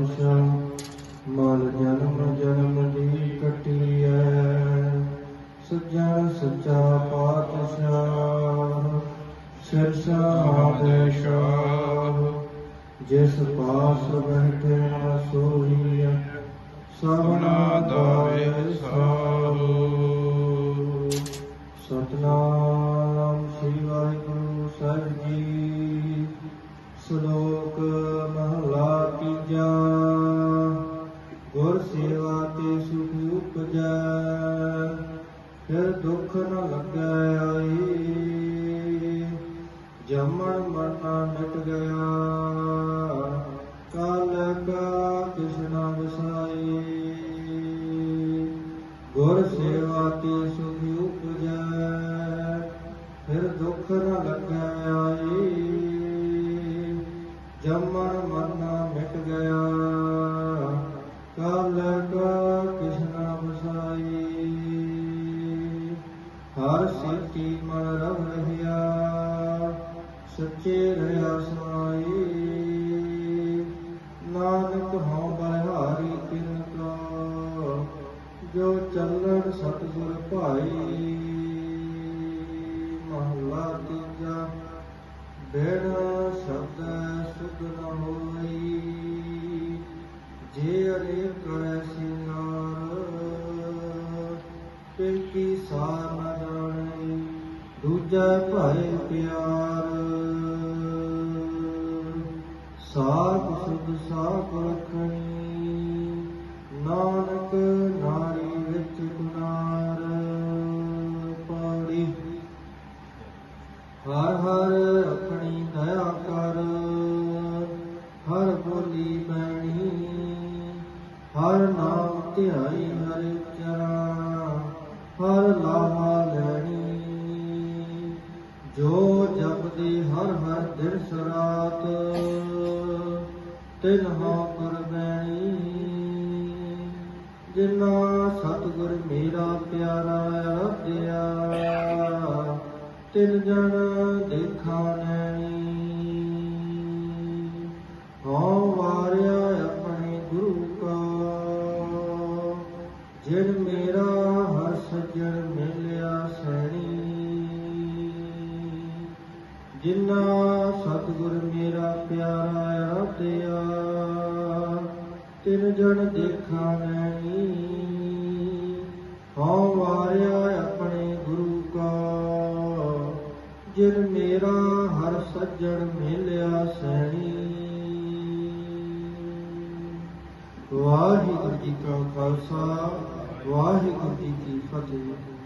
ਪਾਤਸ਼ਾਹ ਮਲ ਜਨਮ ਜਨਮ ਦੀ ਕਟਿਐ। ਸੱਜਣ ਸੱਚਾ ਪਾਤਸ਼ਾਹ, ਸਿਰਸਾ ਦੇਸ਼ਾਹ ਜਿਸ ਪਾਸ ਬੈਠਿਆ ਸੋਈ ਸਭਨਾ ਦਾਏ ਸਾਹੂ ਸਤਨਾਮ ਫਿਰ ਦੁੱਖ ਨ ਲੱਗੈ ਆਈ। ਜਮਣ ਮਰਨਾ ਮਿਟ ਗਿਆ। ਕਾਲ ਕਾ ਕਿਸਨਾ ਵਸਾਈ। ਗੁਰ ਸੇਵਾ ਤੇ ਸੁਖ ਉਪਜੈ। ਫਿਰ ਦੁੱਖ ਨ ਲੱਗੈ ਆਈ। ਜਮਨ ਮਰਨਾ ਮਿਟ ਗਿਆ। ਹਰ ਸਿੱਤੀ ਮਨ ਸੱਚੇ ਰਹਾ ਸਮਾਈ। ਨਾਨਕ ਹਉ ਬਲਿਹਾਰੀ ਤਿਨ ਕਾ, ਜੋ ਚੱਲਣ ਸਤਿਗੁਰ ਭਾਈ। ਮਹਲਾ ਤੀਜਾ, ਬਿਨ ਸ਼ਬਦ ਸੁਧ ਨ ਹੋਈ। ਜੇ ਅਨੇਕ ਕਰੈ ਸਿੰਗਾਰ ਤੇ ਕੀ ਸਾਰ ਦੂਜਾ ਭਾਏ ਪਿਆਰ। ਸਾਧ ਸੁਧ ਸਾਖ ਰਖਣੀ। ਨਾਨਕ ਨਾਰੀ ਵਿੱਚ ਗੁਨਾਰ ਪਾੜੀ ਹਰ ਹਰ ਆਪਣੀ ਦਇਆ ਕਰ। ਹਰ ਬੋਲੀ ਬੈਣੀ। ਹਰ ਨਾਮ ਧਿਆਈ ਹਰ ਚਰਾ। ਹਰ ਲਾਵਾ ਲੈਣੀ ਜੋ ਜਪਦੀ ਹਰ ਹਰ ਦਿਨ ਸਰਾਤ, ਤਿਨ ਹਾਂ ਕਰ ਬੈਣੀ। ਜਿਨਾ ਸਤਿਗੁਰ ਮੇਰਾ ਪਿਆਰਾ ਆਰਾਧਿਆ ਤਿਨ ਜਨ ਦੇਖਾ ਨੈਣੀ। ਹਉ ਵਾਰਿਆ ਆਪਣੇ ਗੁਰੂ ਕਾ, ਜਿਨ ਮੇਰਾ ਜਿਨਾ ਸਤਿਗੁਰ ਮੇਰਾ ਪਿਆਰਾ ਆਰਾਧਿਆ ਤਿਨ ਜਣ ਦੇਖਾ ਨੈਣੀ ਹਉ ਵਾਰਿਆ ਆਪਣੇ ਗੁਰੂ ਕਾ, ਜਿਨ ਮੇਰਾ ਹਰ ਸੱਜਣ ਮਿਲਿਆ ਸੈਣੀ ਵਾਹਿਗੁਰੂ ਜੀ ਕਾ ਖਾਲਸਾ, ਵਾਹਿਗੁਰੂ ਜੀ ਕੀ ਫਤਿਹ।